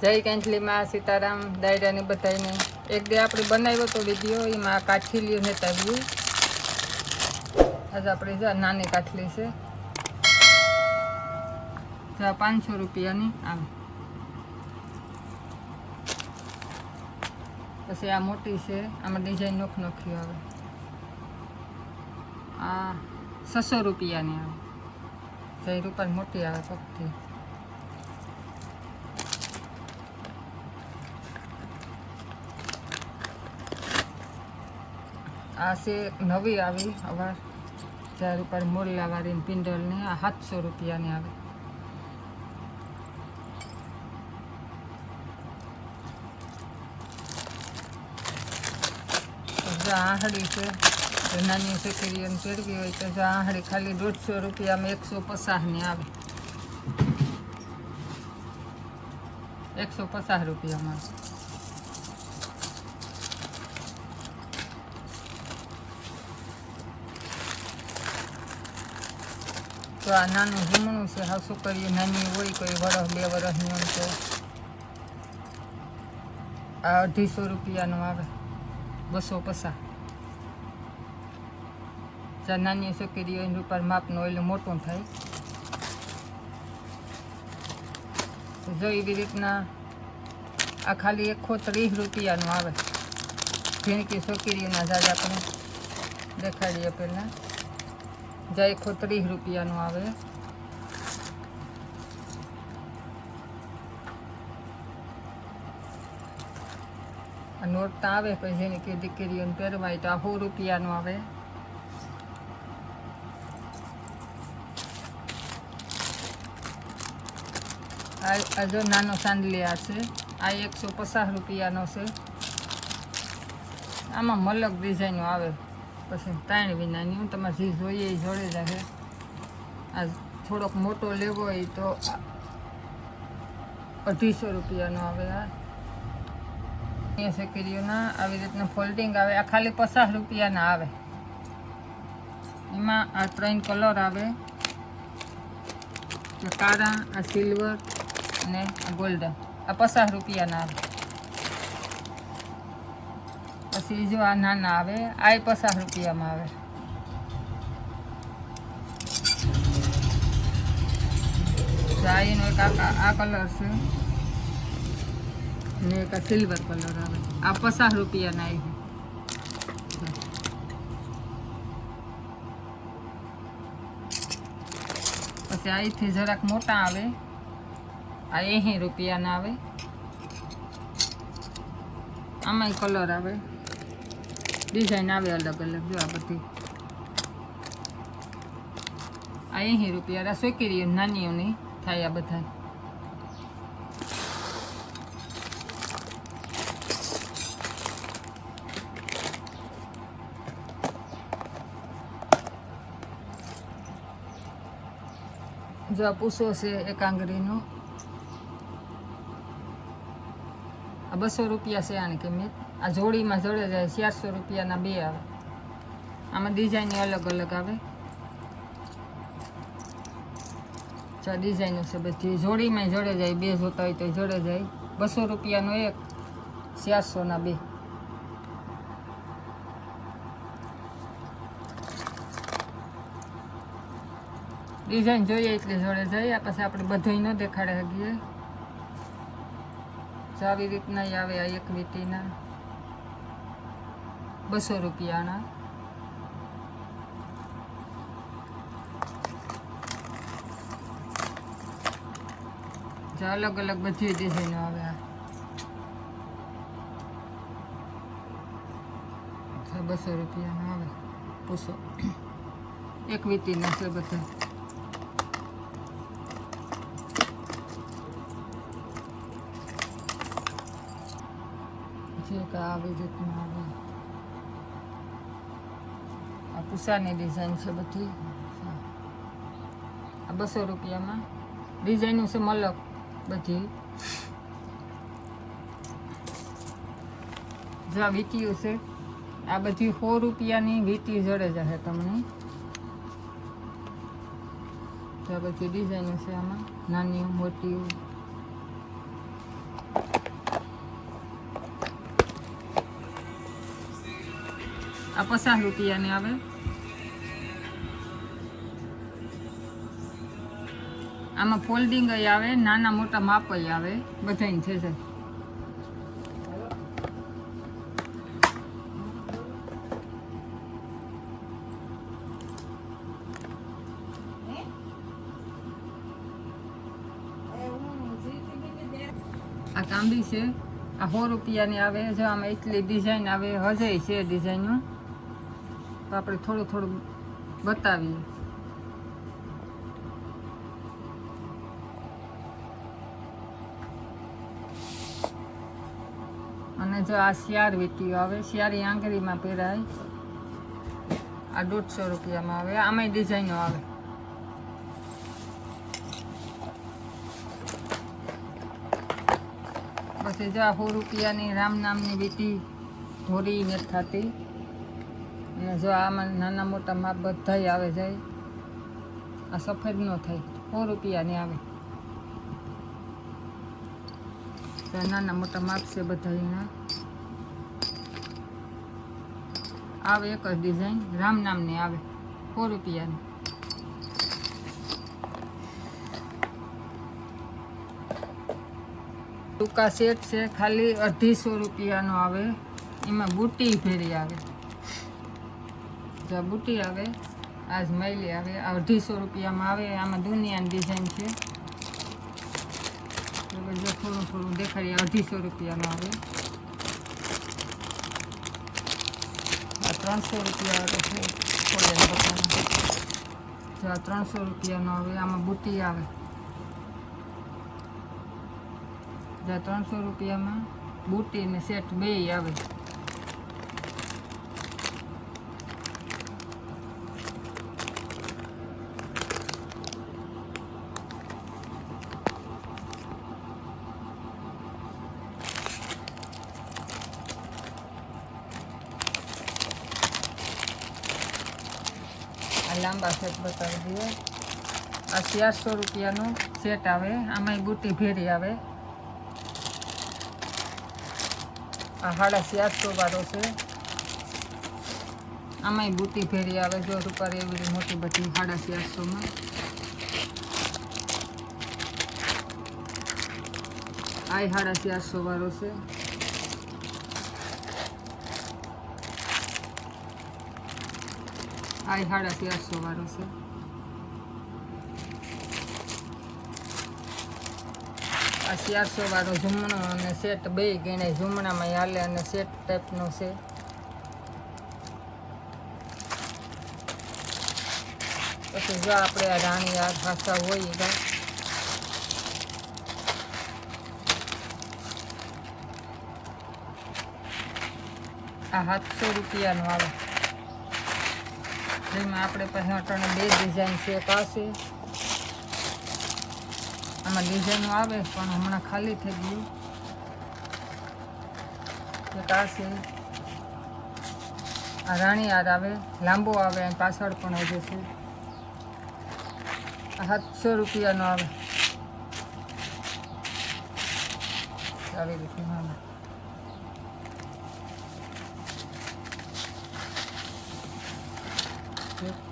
જય કેન્ચલીમાં સીતારામ, દાયરાને બધાને એક દે આપણે બનાવ્યો હતો વીડિયો, એમાં કાઠીલીઓ ને આવ્યું આજે આપણે જો નાની કાઠલી છે. જો પાંચસો રૂપિયાની આમ પછી આ મોટી છે, આમાં ડિઝાઇન નોખ નોખી આવે. આ છસો રૂપિયાની આવે. જય રૂપિયા મોટી આવે પગથી. આ છે નવી આવી અવાર ચાર ઉપર મોરલા વાળી પિંડલની આ સાતસો રૂપિયાની આવે. આહડી છે નાની છોકરીઓને પહેરવી હોય તો જો આહડી ખાલી દોઢસો રૂપિયામાં એકસો પચાસની આવે. એકસો પચાસ રૂપિયામાં. તો આ નાનું જમણું છે, હા, છોકરીઓ નાની હોય કોઈ વરસ બે વરસની હોય તો આ અઢીસો રૂપિયાનું આવે, બસો પચાસ જ્યાં નાની છોકરીઓ એની ઉપર માપનું એટલે મોટું થાય. તો જો એવી રીતના આ ખાલી એકસો ત્રીસ રૂપિયાનું આવે. ઝીણકી છોકરીઓના જાજ આપણે દેખાડીએ પહેલાં. જ્યાં એકસો ત્રીસ રૂપિયાનું આવે. આ નોરતા આવે પછી જેની કે દીકરીઓને પહેરવાય તો આ સો રૂપિયાનું આવે. આ જો નાનો સાંડલિયા છે, આ એકસો પચાસ રૂપિયાનો છે. આમાં મલક ડિઝાઇનો આવે. પછી ત્રણ વિનાની હું તમારે જે જોઈએ એ જોડે જશે આ થોડોક મોટો લેવો હોય તો અઢીસો રૂપિયાનો આવે આ. સેકરીઓના આવી રીતના ફોલ્ડિંગ આવે. આ ખાલી પચાસ રૂપિયાના આવે. એમાં આ ત્રણ કલર આવે. કાળા, આ સિલ્વર અને ગોલ્ડન આ પચાસ રૂપિયાના આવે. પછી જો આ નાના આવે, આ પચાસ રૂપિયામાં આવે. આ એક આ કલર છે. ને એક સિલ્વર કલર આવે. આ પચાસ રૂપિયાના આવી પછી અહીંથી જરાક મોટા આવે. આ એંસી રૂપિયાના આવે. આમાંય કલર આવે. ડિઝાઇન આવે અલગ અલગ, જો આ બધી. આ અહીં રૂપિયા સોકીરીઓ નાનીઓની થાય આ બધા જો આ પૂસો છે એક બસો રૂપિયા છે આની કિંમત. આ જોડીમાં જોડે જાય ચારસો રૂપિયાના બે આવે. આમાં ડિઝાઇન અલગ અલગ આવે. ચાર ડિઝાઇનો છે બધી. જોડીમાં જોડે જાય, બે જોતા હોય તો જોડે જાય. બસો રૂપિયાનો એક, ચારસોના બે. ડિઝાઇન જોઈએ એટલે જોડે જાય, આ પછી આપણે બધું ન દેખાડે શકીએ આવી રીતના આવે આ એક વીટીના. બસો રૂપિયાના. અલગ અલગ બધી ડિઝાઇનો આવે બસો રૂપિયાનો આવે. પૂછો. એક વીટીના છે બધા. જે કે આવી રીતના આ પૂસાની ડિઝાઇન છે બધી. આ બસો રૂપિયામાં. ડિઝાઇનો છે મલક બધી. જો આ વીટીઓ છે. આ બધી સો રૂપિયાની વીટી જડે જશે તમને. આ બધી ડિઝાઇનો છે આમાં. નાની, મોટી. આ પચાસ રૂપિયાની આવે. આમાં ફોલ્ડિંગ આવે, નાના મોટા માપ આવે બધાને છે આ કાંબી છે, આ સો રૂપિયાની આવે, જો આમાં એટલી ડિઝાઇન આવે, હજય છે ડિઝાઇનો તો આપણે થોડું થોડું બતાવીએ. અને જો આ શિયાર વીટીઓ આવે શિયારી આંગળીમાં પહેરાય. આ દોઢસો રૂપિયામાં આવે, આમાંય ડિઝાઇનો આવે. પછી જો આ સો રૂપિયાની રામ નામની વીટી ધોરી નથી થતી. અને જો આમાં નાના મોટા માપ બધાય આવે જાય, આ સફેદ ન થાય, સો રૂપિયાની આવે. નાના મોટા માપ છે બધા એના. આવે એક જ ડિઝાઇન રામ નામની આવે, સો રૂપિયાની. ટૂંકા સેટ છે, ખાલી અઢીસો રૂપિયાનો આવે, એમાં બુટી ફેરી આવે. જો આ બુટી આવે, આજ મૈલી આવે, આ અઢીસો રૂપિયામાં આવે, આમાં દુનિયાની ડિઝાઇન છે. બરાબર જો થોડું થોડું દેખાડીએ અઢીસો રૂપિયાનો આવે. આ ત્રણસો રૂપિયા આવે છે ખોલેલા બધાના. જો આ ત્રણસો રૂપિયાનો આવે, આમાં બુટી આવે. જે ત્રણસો રૂપિયામાં બુટી ને સેટ બે આવે આ લાંબા સેટ બતાવી દઈએ. આ ચારસો રૂપિયાનો સેટ આવે. આમાંય બુટ્ટી ભેરી આવે. આ સાડા ચારસો વાળો છે. આમાંય બુટ્ટી ભેરી આવે. જો રૂપાર એવી મોટી બધી સાડા ચારસોમાં આ સાડા ચારસો વાળો છે. આ સાડા ચારસો વાળો છે. આ ચારસો વાળો જમણો અને સેટ બે ગણાય જમણામાં હાલે અને સેટ ટાઈપનો છે. પછી જો આપણે આ રાણી આ ભાષા હોય તો આ સાતસો રૂપિયાનું આવે. જેમાં આપણે પાસે અટાણે બે ડિઝાઇન છે પાસે આમાં ડિઝાઇનો આવે, પણ હમણાં ખાલી થઈ ગયું. એક આ આ રાણી હાર આવે, લાંબો આવે અને પાછળ પણ હજુ છે. આ સાતસો રૂપિયાનો આવે. આવી રીતનું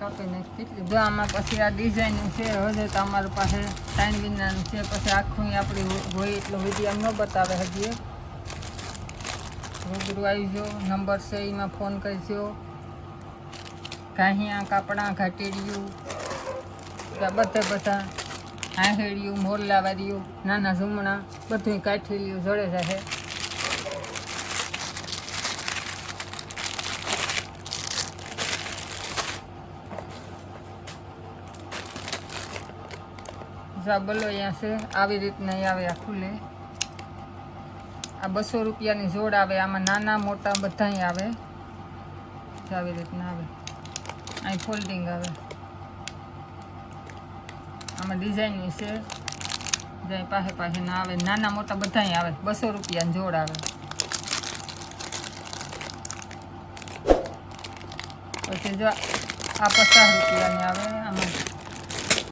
કાપીને કેટલી જો આમાં પછી આ ડિઝાઇન છે, હજુ તો અમારી પાસે ટાઈમ વિનાનું છે, પછી આખું આપણી હોય એટલો વીડિયો ન બતાવે હજી. રૂબરૂ આવજો નંબર છે, એમાં ફોન કરજો. કાંહિયા કાપડા, ઘાટેડિયું બધે બધા આહેડિયું મોરલા વાળિયું નાના ઝુમણા બધું કાઠેલિયું જડે જાય જાબલો અહીંયા છે. આવી રીતના આવે આ ખુલે. આ બસો રૂપિયાની જોડ આવે. આમાં નાના મોટા બધા આવે. આવી રીતના આવે. અહીં ફોલ્ડિંગ આવે. આમાં ડિઝાઇન છે. જ્યાં પાસે પાસે ના આવે. નાના મોટા બધા આવે. બસો રૂપિયાની જોડ આવે. પછી જો આ પચાસ રૂપિયાની આવે. આમાં